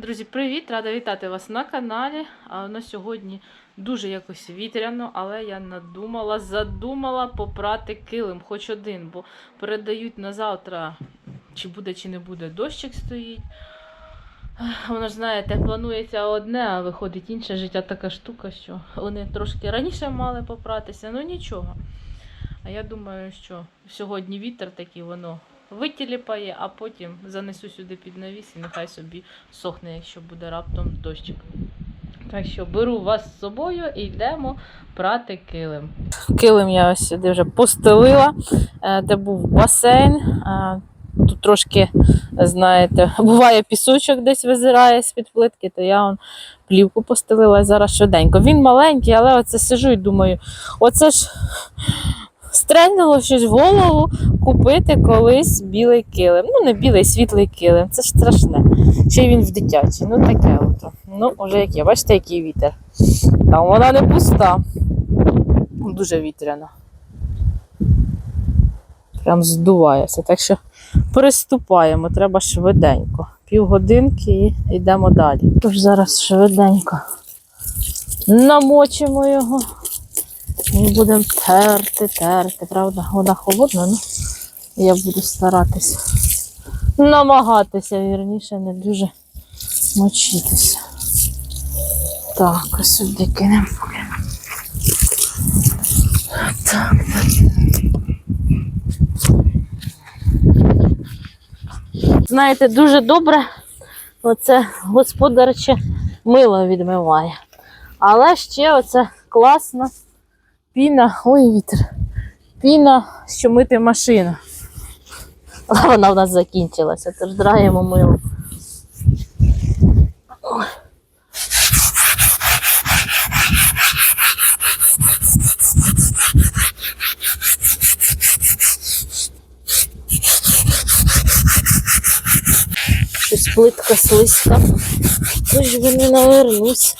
Друзі, привіт! Рада вітати вас на каналі. А у нас сьогодні дуже якось вітряно, але я надумала, задумала попрати килим, хоч один, бо передають на завтра, чи буде, чи не буде, дощик стоїть. Воно ж знаєте, планується одне, а виходить інше життя така штука, що вони трошки раніше мали попратися, ну нічого. А я думаю, що сьогодні вітер такий, воно витіліпає, а потім занесу сюди під навіс і нехай собі сохне, якщо буде раптом дощик. Так що беру вас з собою і йдемо прати килим. Килим я ось сюди вже постелила, е, де був басейн. Е, Тут трошки, знаєте, буває пісочок десь визирає з-під плитки, то я он плівку постелила зараз швиденько. Він маленький, але оце сижу і думаю, оце ж стрельнуло щось в голову купити колись білий килим. Ну, не білий, світлий килим. Це ж страшне. Ще й він в дитячий. Ну таке от. Ну, вже як є. Бачите, який вітер. Там вона не пуста. Дуже вітряна. Прям здувається. Так що приступаємо, треба швиденько. Півгодинки і йдемо далі. Тож зараз швиденько намочимо його. І будемо терти, терти. Правда, вода холодна, ну я буду старатися. Намагатися, вірніше, не дуже мочитися. Так, ось сюди кинемо. Так. Знаєте, дуже добре оце господарче мило відмиває. Але ще оце класно піна, ой, вітер. Піна, що мити машину. Але вона в нас закінчилася, тож драємо мило. Щось плитка слизька. Тож вони навернусь.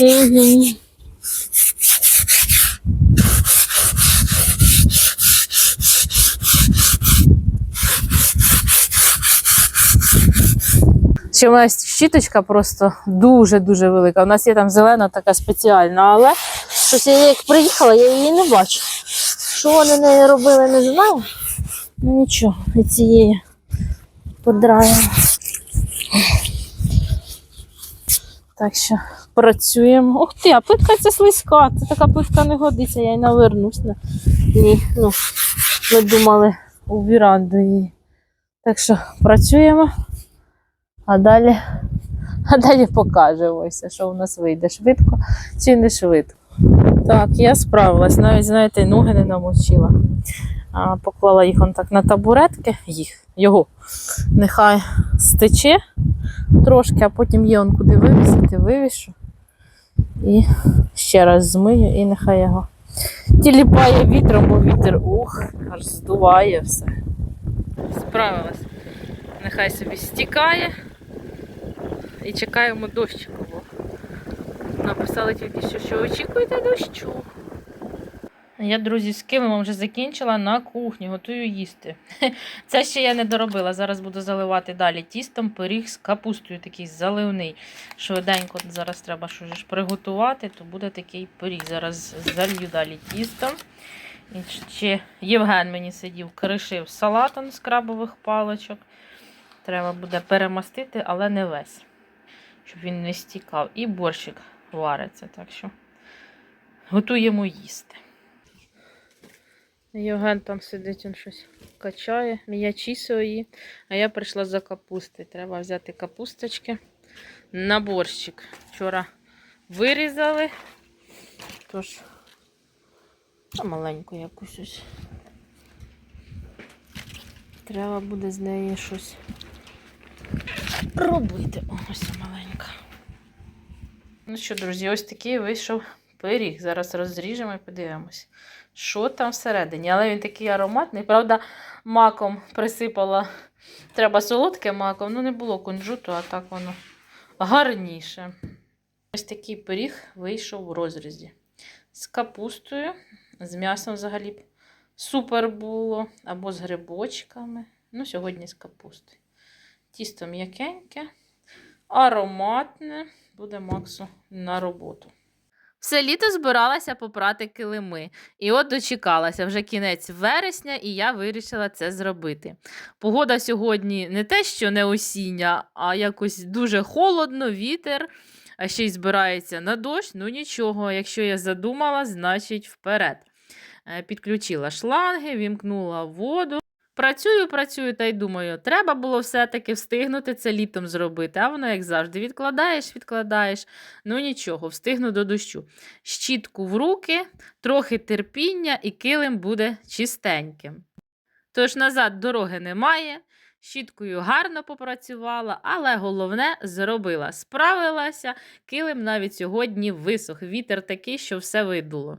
Угу. Ще у нас щіточка просто дуже-дуже велика. У нас є там зелена така спеціальна, але щось я як приїхала, я її не бачу. Що вони нею робили, не знаю. Ну нічого, і цієї подраємо. Так що працюємо. Ух ти, а плитка це слизька. Це така плитка не годиться, я й навернусь. На... Ну, ми думали у віранду її. Так що працюємо, а далі, а далі покажемося, що у нас вийде швидко чи не швидко. Так, я справилась, навіть, знаєте, ноги не намочила. А, поклала їх он так на табуретки, їх, його. Нехай стече трошки, а потім є он куди вивісити, вивішу. І ще раз змию, і нехай його тіліпає вітром, бо вітер ух, аж здуває все. Справилась. Нехай собі стікає. І чекаємо дощику, написали тільки що, що очікуєте дощу. Я, друзі, з килимом вже закінчила на кухні, готую їсти. Це ще я не доробила. Зараз буду заливати далі тістом пиріг з капустою, такий заливний. Швиденько зараз треба що ж приготувати, то буде такий пиріг. Зараз залью далі тістом. І ще Євген мені сидів, кришив салатом з крабових паличок. Треба буде перемастити, але не весь, щоб він не стікав. І борщик вариться. Так що готуємо їсти. Євген там сидить, він щось качає, м'ячі свої. А я прийшла за капусти. Треба взяти капусточки на борщик. Вчора вирізали. Тож, маленьку якусь ось. Треба буде з неї щось робити. Ось маленька. Ну що, друзі, ось такий вийшов пиріг. Зараз розріжемо і подивимось, що там всередині. Але він такий ароматний. Правда, маком присипала. Треба солодке маком, ну не було кунжуту, а так воно гарніше. Ось такий пиріг вийшов у розрізі. З капустою, з м'ясом взагалі супер було, або з грибочками. Ну, сьогодні з капустою. Тісто м'якеньке, ароматне. Буде Максу на роботу. Все літо збиралася попрати килими. І от дочекалася вже кінець вересня, і я вирішила це зробити. Погода сьогодні не те, що не осіння, а якось дуже холодно, вітер, а ще й збирається на дощ. Ну нічого, якщо я задумала, значить вперед. Е, Підключила шланги, вімкнула воду. Працюю, працюю та й думаю, треба було все-таки встигнути це літом зробити. А воно, як завжди, відкладаєш, відкладаєш. Ну нічого, встигну до дощу. Щітку в руки, трохи терпіння, і килим буде чистеньким. Тож назад дороги немає. Щіткою гарно попрацювала, але головне зробила. Справилася, килим навіть сьогодні висох. Вітер такий, що все видуло.